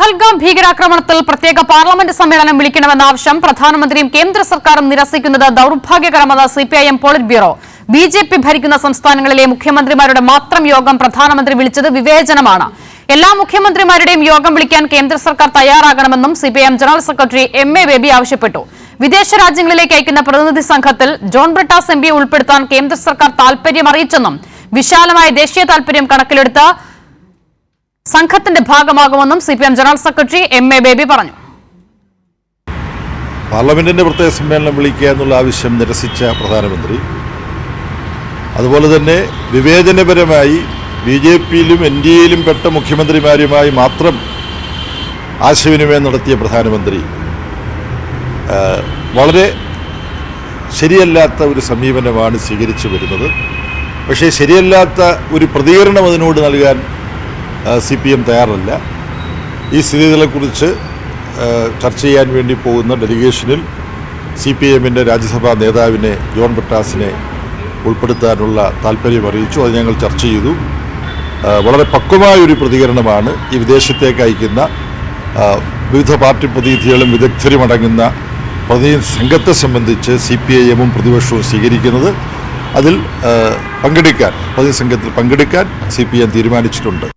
പഹൽഗാം ഭീകരാക്രമണത്തിൽ പ്രത്യേക പാർലമെന്റ് സമ്മേളനം വിളിക്കണമെന്ന ആവശ്യം പ്രധാനമന്ത്രിയും കേന്ദ്ര സർക്കാരും നിരസിക്കുന്നത് ദൌർഭാഗ്യകരമെന്ന് CPIM polit bureau B J P ഭരിക്കുന്ന സംസ്ഥാനങ്ങളിലെ മുഖ്യമന്ത്രിമാരുടെ മാത്രം യോഗം പ്രധാനമന്ത്രി വിളിച്ചത് വിവേചനമാണ്. എല്ലാ മുഖ്യമന്ത്രിമാരുടെയും യോഗം വിളിക്കാൻ കേന്ദ്ര സർക്കാർ തയ്യാറാകണമെന്നും CPIM general secretary M A Baby ആവശ്യപ്പെട്ടു. വിദേശ രാജ്യങ്ങളിലേക്ക് അയക്കുന്ന പ്രതിനിധി സംഘത്തിൽ ജോൺ ബ്രിട്ടാസ് എം പിയെ ഉൾപ്പെടുത്താൻ കേന്ദ്ര സർക്കാർ താൽപര്യം അറിയിച്ചെന്നും വിശാലമായ ദേശീയ താൽപര്യം കണക്കിലെടുത്ത് സംഘത്തിന്റെ ഭാഗമാകുമെന്നും CPM general secretary M A Baby പറഞ്ഞു. പാർലമെന്റിന്റെ പ്രത്യേക സമ്മേളനം വിളിക്കുക എന്നുള്ള ആവശ്യം നിരസിച്ച പ്രധാനമന്ത്രി. അതുപോലെ തന്നെ വിവേചനപരമായി ബി ജെ പിയിലും എൻ ഡി എയിലും പെട്ട മുഖ്യമന്ത്രിമാരുമായി മാത്രം ആശയവിനിമയം നടത്തിയ പ്രധാനമന്ത്രി വളരെ ശരിയല്ലാത്ത ഒരു സമീപനമാണ് സ്വീകരിച്ചു വരുന്നത്. പക്ഷേ ശരിയല്ലാത്ത ഒരു പ്രതികരണം അതിനോട് നൽകാൻ സി പി എം തയ്യാറല്ല. ഈ സ്ഥിതികളെക്കുറിച്ച് ചർച്ച ചെയ്യാൻ വേണ്ടി പോകുന്ന ഡെലിഗേഷനിൽ സി പി എമ്മിന്റെ രാജ്യസഭാ നേതാവിനെ ജോൺ ബ്രിട്ടാസിനെ ഉൾപ്പെടുത്താനുള്ള താല്പര്യം അറിയിച്ചു. അത് ഞങ്ങൾ ചർച്ച ചെയ്തു. വളരെ പക്വമായൊരു പ്രതികരണമാണ് ഈ വിദേശത്തേക്ക് അയക്കുന്ന വിവിധ പാർട്ടി പ്രതിനിധികളും വിദഗ്ധരും അടങ്ങുന്ന പ്രതിനിധി സംഘത്തെ സംബന്ധിച്ച് സി പി ഐ എമ്മും പ്രതിപക്ഷവും സ്വീകരിക്കുന്നത് അതിൽ പങ്കെടുക്കാൻ പ്രതിനിധി സംഘത്തിൽ പങ്കെടുക്കാൻ സി പി എം തീരുമാനിച്ചിട്ടുണ്ട്.